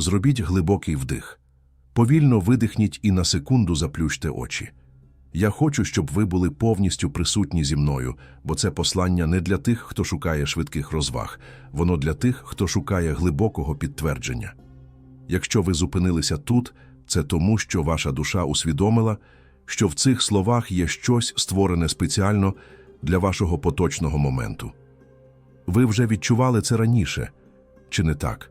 Зробіть глибокий вдих. Повільно видихніть і на секунду заплющте очі. Я хочу, щоб ви були повністю присутні зі мною, бо це послання не для тих, хто шукає швидких розваг, воно для тих, хто шукає глибокого підтвердження. Якщо ви зупинилися тут, це тому, що ваша душа усвідомила, що в цих словах є щось створене спеціально для вашого поточного моменту. Ви вже відчували це раніше, чи не так?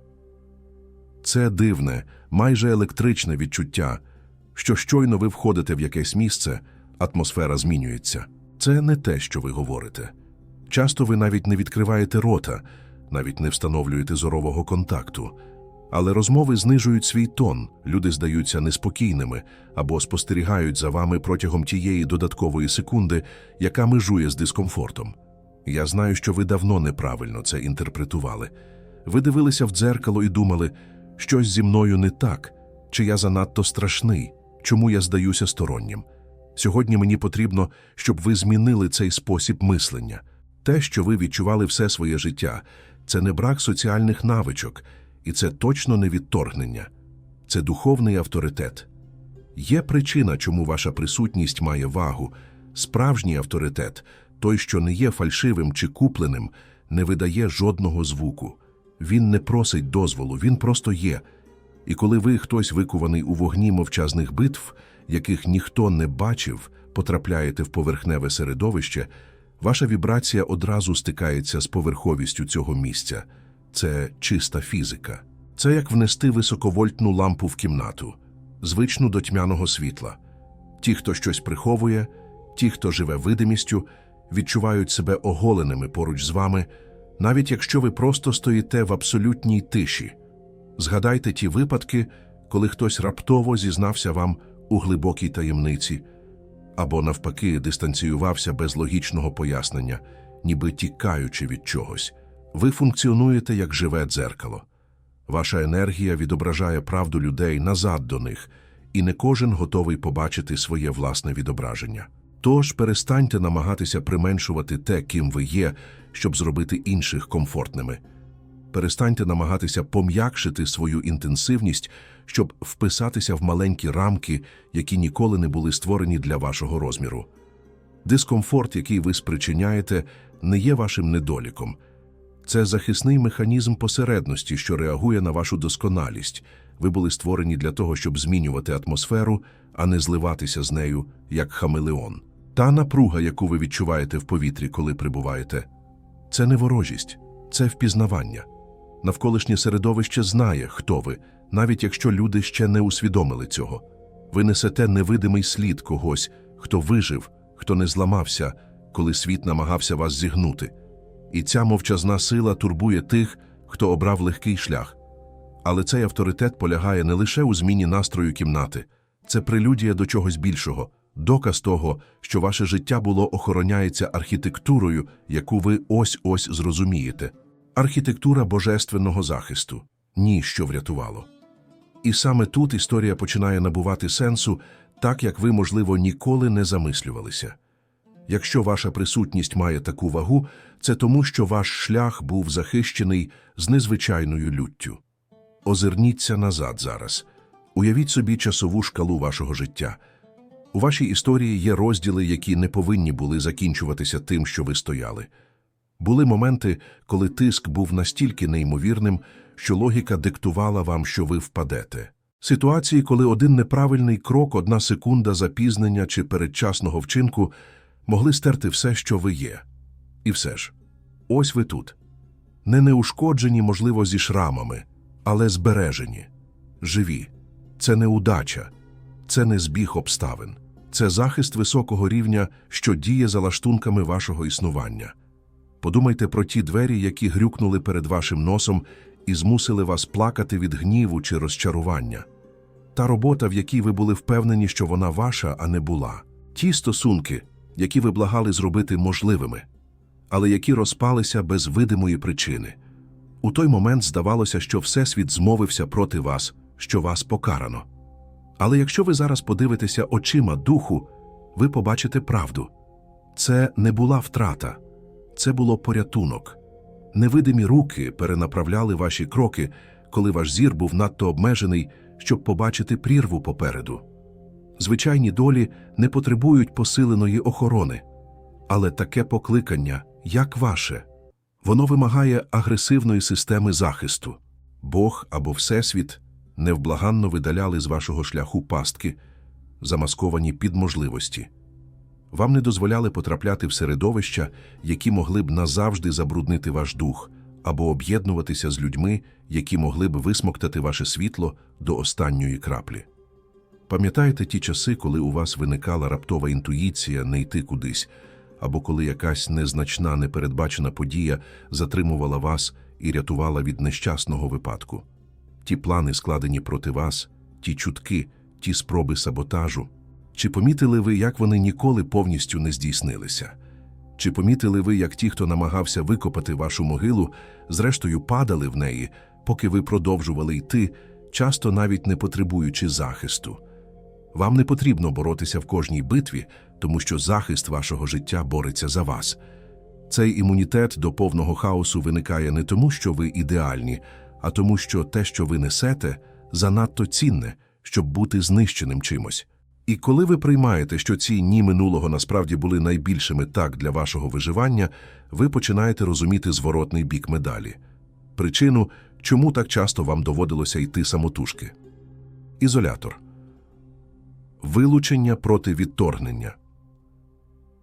Це дивне, майже електричне відчуття, що щойно ви входите в якесь місце, атмосфера змінюється. Це не те, що ви говорите. Часто ви навіть не відкриваєте рота, навіть не встановлюєте зорового контакту. Але розмови знижують свій тон, люди здаються неспокійними або спостерігають за вами протягом тієї додаткової секунди, яка межує з дискомфортом. Я знаю, що ви давно неправильно це інтерпретували. Ви дивилися в дзеркало і думали, щось зі мною не так, чи я занадто страшний, чому я здаюся стороннім. Сьогодні мені потрібно, щоб ви змінили цей спосіб мислення. Те, що ви відчували все своє життя, це не брак соціальних навичок, і це точно не відторгнення. Це духовний авторитет. Є причина, чому ваша присутність має вагу. Справжній авторитет, той, що не є фальшивим чи купленим, не видає жодного звуку. Він не просить дозволу, він просто є. І коли ви, хтось викуваний у вогні мовчазних битв, яких ніхто не бачив, потрапляєте в поверхневе середовище, ваша вібрація одразу стикається з поверховістю цього місця. Це чиста фізика. Це як внести високовольтну лампу в кімнату, звичну до тьмяного світла. Ті, хто щось приховує, ті, хто живе видимістю, відчувають себе оголеними поруч з вами, навіть якщо ви просто стоїте в абсолютній тиші. Згадайте ті випадки, коли хтось раптово зізнався вам у глибокій таємниці, або, навпаки, дистанціювався без логічного пояснення, ніби тікаючи від чогось. Ви функціонуєте як живе дзеркало. Ваша енергія відображає правду людей назад до них, і не кожен готовий побачити своє власне відображення. Тож перестаньте намагатися применшувати те, ким ви є, щоб зробити інших комфортними. Перестаньте намагатися пом'якшити свою інтенсивність, щоб вписатися в маленькі рамки, які ніколи не були створені для вашого розміру. Дискомфорт, який ви спричиняєте, не є вашим недоліком. Це захисний механізм посередності, що реагує на вашу досконалість. Ви були створені для того, щоб змінювати атмосферу, а не зливатися з нею, як хамелеон. Та напруга, яку ви відчуваєте в повітрі, коли прибуваєте, це не ворожість, це впізнавання. Навколишнє середовище знає, хто ви, навіть якщо люди ще не усвідомили цього. Ви несете невидимий слід когось, хто вижив, хто не зламався, коли світ намагався вас зігнути. І ця мовчазна сила турбує тих, хто обрав легкий шлях. Але цей авторитет полягає не лише у зміні настрою кімнати, це прелюдія до чогось більшого, доказ того, що ваше життя було охороняється архітектурою, яку ви ось-ось зрозумієте. Архітектура божественного захисту ні, що врятувало. І саме тут історія починає набувати сенсу, так як ви, можливо, ніколи не замислювалися. Якщо ваша присутність має таку вагу, це тому, що ваш шлях був захищений з незвичайною люттю. Озирніться назад зараз. Уявіть собі часову шкалу вашого життя. У вашій історії є розділи, які не повинні були закінчуватися тим, що ви стояли. Були моменти, коли тиск був настільки неймовірним, що логіка диктувала вам, що ви впадете. Ситуації, коли один неправильний крок, одна секунда запізнення чи передчасного вчинку могли стерти все, що ви є. І все ж, ось ви тут. Не неушкоджені, можливо, зі шрамами, але збережені, живі. Це не удача, це не збіг обставин, це захист високого рівня, що діє за лаштунками вашого існування. Подумайте про ті двері, які грюкнули перед вашим носом і змусили вас плакати від гніву чи розчарування. Та робота, в якій ви були впевнені, що вона ваша, а не була. Ті стосунки, які ви благали зробити можливими, але які розпалися без видимої причини. У той момент здавалося, що Всесвіт змовився проти вас, що вас покарано. Але якщо ви зараз подивитеся очима духу, ви побачите правду. Це не була втрата, це було порятунок. Невидимі руки перенаправляли ваші кроки, коли ваш зір був надто обмежений, щоб побачити прірву попереду. Звичайні долі не потребують посиленої охорони, але таке покликання, як ваше, воно вимагає агресивної системи захисту. Бог або Всесвіт невблаганно видаляли з вашого шляху пастки, замасковані під можливості. Вам не дозволяли потрапляти в середовища, які могли б назавжди забруднити ваш дух, або об'єднуватися з людьми, які могли б висмоктати ваше світло до останньої краплі. Пам'ятаєте ті часи, коли у вас виникала раптова інтуїція не йти кудись, або коли якась незначна непередбачена подія затримувала вас і рятувала від нещасного випадку? Ті плани, складені проти вас, ті чутки, ті спроби саботажу. Чи помітили ви, як вони ніколи повністю не здійснилися? Чи помітили ви, як ті, хто намагався викопати вашу могилу, зрештою падали в неї, поки ви продовжували йти, часто навіть не потребуючи захисту? Вам не потрібно боротися в кожній битві, тому що захист вашого життя бореться за вас. Цей імунітет до повного хаосу виникає не тому, що ви ідеальні, а тому, що те, що ви несете, занадто цінне, щоб бути знищеним чимось. І коли ви приймаєте, що ці ні минулого насправді були найбільшими так для вашого виживання, ви починаєте розуміти зворотний бік медалі. Причину, чому так часто вам доводилося йти самотужки. Ізолятор. Вилучення проти відторгнення.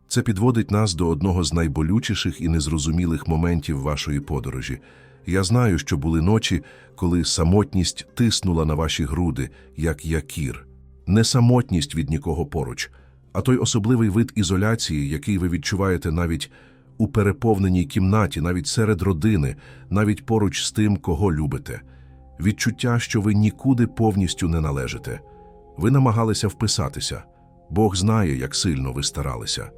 Це підводить нас до одного з найболючіших і незрозумілих моментів вашої подорожі. Я знаю, що були ночі, коли самотність тиснула на ваші груди, як якір. Не самотність від нікого поруч, а той особливий вид ізоляції, який ви відчуваєте навіть у переповненій кімнаті, навіть серед родини, навіть поруч з тим, кого любите. Відчуття, що ви нікуди повністю не належите. Ви намагалися вписатися. Бог знає, як сильно ви старалися.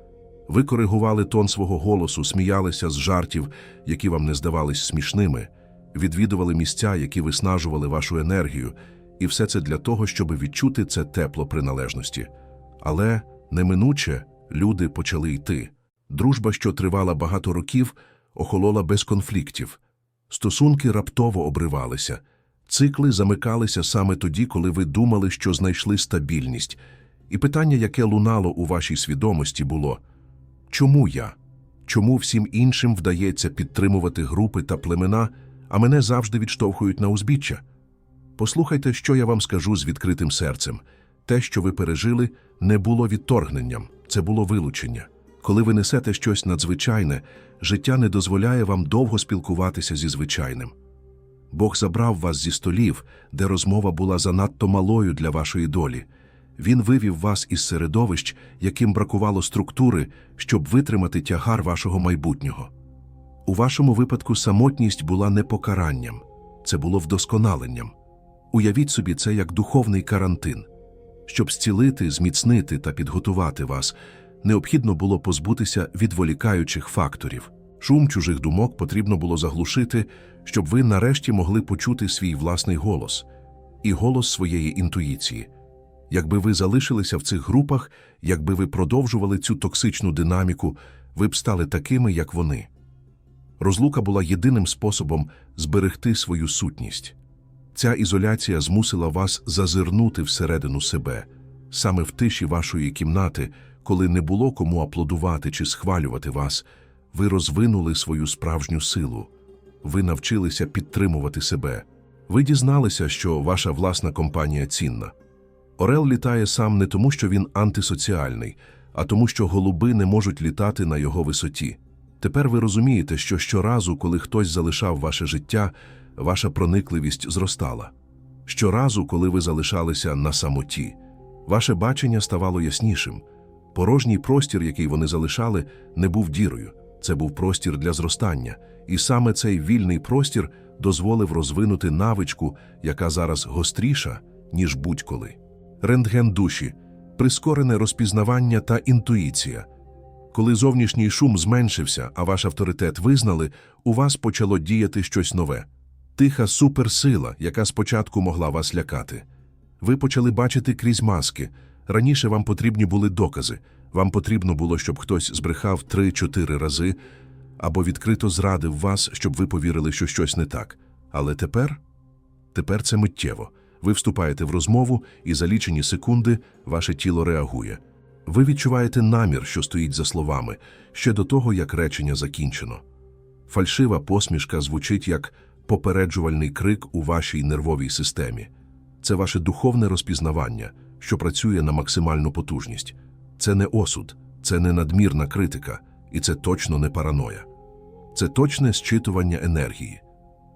Ви коригували тон свого голосу, сміялися з жартів, які вам не здавались смішними, відвідували місця, які виснажували вашу енергію, і все це для того, щоб відчути це тепло приналежності. Але неминуче люди почали йти. Дружба, що тривала багато років, охолола без конфліктів. Стосунки раптово обривалися. Цикли замикалися саме тоді, коли ви думали, що знайшли стабільність. І питання, яке лунало у вашій свідомості, було чому я? Чому всім іншим вдається підтримувати групи та племена, а мене завжди відштовхують на узбіччя? Послухайте, що я вам скажу з відкритим серцем. Те, що ви пережили, не було відторгненням, це було вилучення. Коли ви несете щось надзвичайне, життя не дозволяє вам довго спілкуватися зі звичайним. Бог забрав вас зі столів, де розмова була занадто малою для вашої долі. Він вивів вас із середовищ, яким бракувало структури, щоб витримати тягар вашого майбутнього. У вашому випадку самотність була не покаранням, це було вдосконаленням. Уявіть собі це як духовний карантин. Щоб зцілити, зміцнити та підготувати вас, необхідно було позбутися відволікаючих факторів. Шум чужих думок потрібно було заглушити, щоб ви нарешті могли почути свій власний голос і голос своєї інтуїції. Якби ви залишилися в цих групах, якби ви продовжували цю токсичну динаміку, ви б стали такими, як вони. Розлука була єдиним способом зберегти свою сутність. Ця ізоляція змусила вас зазирнути всередину себе, саме в тиші вашої кімнати, коли не було кому аплодувати чи схвалювати вас, ви розвинули свою справжню силу. Ви навчилися підтримувати себе. Ви дізналися, що ваша власна компанія цінна. Орел літає сам не тому, що він антисоціальний, а тому, що голуби не можуть літати на його висоті. Тепер ви розумієте, що щоразу, коли хтось залишав ваше життя, ваша проникливість зростала. Щоразу, коли ви залишалися на самоті, ваше бачення ставало яснішим. Порожній простір, який вони залишали, не був дірою. Це був простір для зростання, і саме цей вільний простір дозволив розвинути навичку, яка зараз гостріша, ніж будь-коли. Рентген душі, прискорене розпізнавання та інтуїція. Коли зовнішній шум зменшився, а ваш авторитет визнали, у вас почало діяти щось нове. Тиха суперсила, яка спочатку могла вас лякати. Ви почали бачити крізь маски. Раніше вам потрібні були докази. Вам потрібно було, щоб хтось збрехав три-чотири рази або відкрито зрадив вас, щоб ви повірили, що щось не так. Але тепер Тепер це миттєво. Ви вступаєте в розмову, і за лічені секунди ваше тіло реагує. Ви відчуваєте намір, що стоїть за словами, ще до того, як речення закінчено. Фальшива посмішка звучить як попереджувальний крик у вашій нервовій системі. Це ваше духовне розпізнавання, що працює на максимальну потужність. Це не осуд, це не надмірна критика, і це точно не параноя. Це точне зчитування енергії.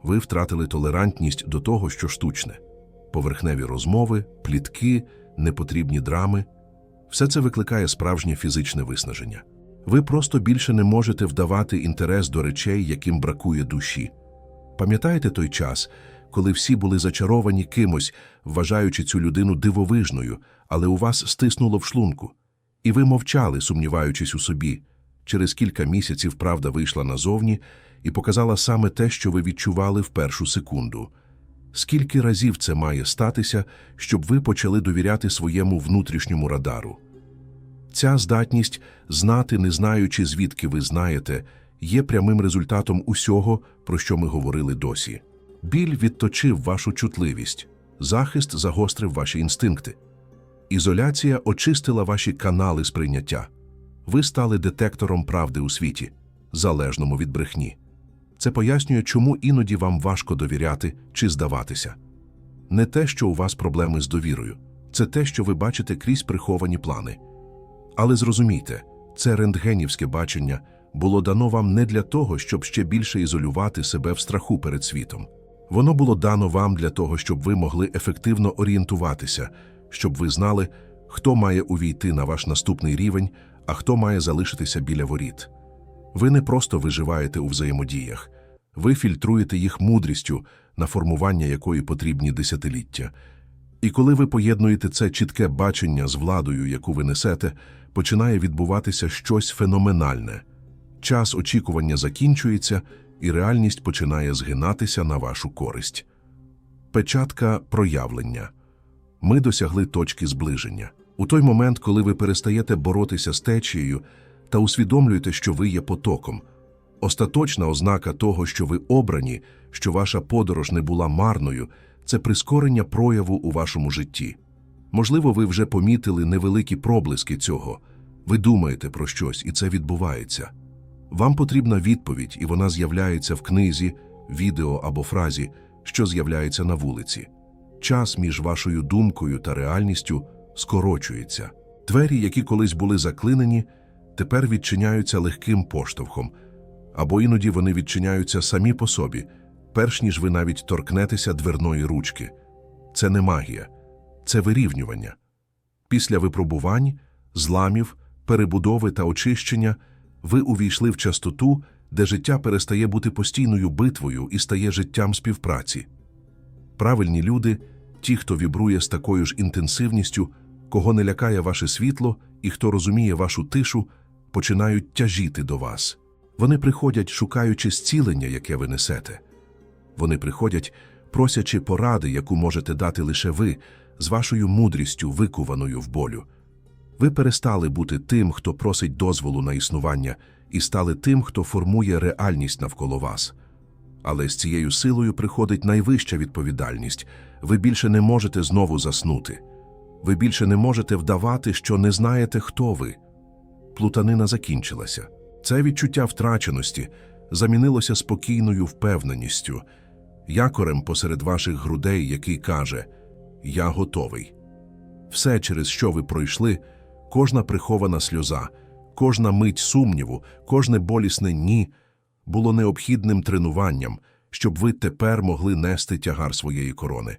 Ви втратили толерантність до того, що штучне. Поверхневі розмови, плітки, непотрібні драми все це викликає справжнє фізичне виснаження. Ви просто більше не можете вдавати інтерес до речей, яким бракує душі. Пам'ятаєте той час, коли всі були зачаровані кимось, вважаючи цю людину дивовижною, але у вас стиснуло в шлунку, і ви мовчали, сумніваючись у собі. Через кілька місяців правда вийшла назовні і показала саме те, що ви відчували в першу секунду. Скільки разів це має статися, щоб ви почали довіряти своєму внутрішньому радару? Ця здатність знати, не знаючи, звідки ви знаєте, є прямим результатом усього, про що ми говорили досі. Біль відточив вашу чутливість, захист загострив ваші інстинкти. Ізоляція очистила ваші канали сприйняття. Ви стали детектором правди у світі, залежному від брехні. Це пояснює, чому іноді вам важко довіряти чи здаватися. Не те, що у вас проблеми з довірою, це те, що ви бачите крізь приховані плани. Але зрозумійте, це рентгенівське бачення було дано вам не для того, щоб ще більше ізолювати себе в страху перед світом. Воно було дано вам для того, щоб ви могли ефективно орієнтуватися, щоб ви знали, хто має увійти на ваш наступний рівень, а хто має залишитися біля воріт. Ви не просто виживаєте у взаємодіях, ви фільтруєте їх мудрістю, на формування якої потрібні десятиліття. І коли ви поєднуєте це чітке бачення з владою, яку ви несете, починає відбуватися щось феноменальне. Час очікування закінчується, і реальність починає згинатися на вашу користь. Печатка проявлення. Ми досягли точки зближення. У той момент, коли ви перестаєте боротися з течією та усвідомлюєте, що ви є потоком. Остаточна ознака того, що ви обрані, що ваша подорож не була марною, це прискорення прояву у вашому житті. Можливо, ви вже помітили невеликі проблиски цього. Ви думаєте про щось, і це відбувається. Вам потрібна відповідь, і вона з'являється в книзі, відео або фразі, що з'являється на вулиці. Час між вашою думкою та реальністю скорочується. Двері, які колись були заклинені, тепер відчиняються легким поштовхом, або іноді вони відчиняються самі по собі, перш ніж ви навіть торкнетеся дверної ручки. Це не магія, це вирівнювання. Після випробувань, зламів, перебудови та очищення ви увійшли в частоту, де життя перестає бути постійною битвою і стає життям співпраці. Правильні люди ті, хто вібрує з такою ж інтенсивністю, кого не лякає ваше світло і хто розуміє вашу тишу, починають тяжіти до вас. Вони приходять, шукаючи зцілення, яке ви несете. Вони приходять, просячи поради, яку можете дати лише ви, з вашою мудрістю, викуваною в болю. Ви перестали бути тим, хто просить дозволу на існування, і стали тим, хто формує реальність навколо вас. Але з цією силою приходить найвища відповідальність. Ви більше не можете знову заснути. Ви більше не можете вдавати, що не знаєте, хто ви. Плутанина закінчилася. Це відчуття втраченості замінилося спокійною впевненістю, якорем посеред ваших грудей, який каже Я готовий. Все, через що ви пройшли, кожна прихована сльоза, кожна мить сумніву, кожне болісне ні було необхідним тренуванням, щоб ви тепер могли нести тягар своєї корони.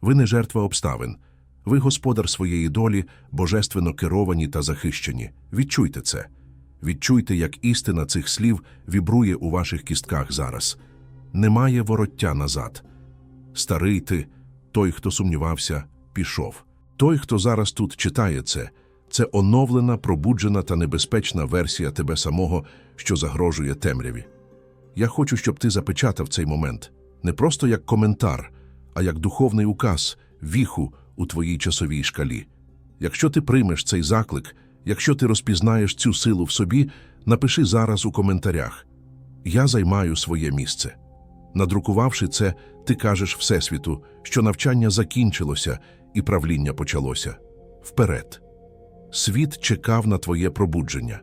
Ви не жертва обставин, ви господар своєї долі, божественно керовані та захищені. Відчуйте це. Відчуйте, як істина цих слів вібрує у ваших кістках зараз. Немає вороття назад. Старий ти, той, хто сумнівався, пішов. Той, хто зараз тут читає це, це оновлена, пробуджена та небезпечна версія тебе самого, що загрожує темряві. Я хочу, щоб ти запечатав цей момент не просто як коментар, а як духовний указ, віху у твоїй часовій шкалі. Якщо ти приймеш цей заклик, якщо ти розпізнаєш цю силу в собі, напиши зараз у коментарях: Я займаю своє місце. Надрукувавши це, ти кажеш Всесвіту, що навчання закінчилося і правління почалося. Вперед. Світ чекав на твоє пробудження.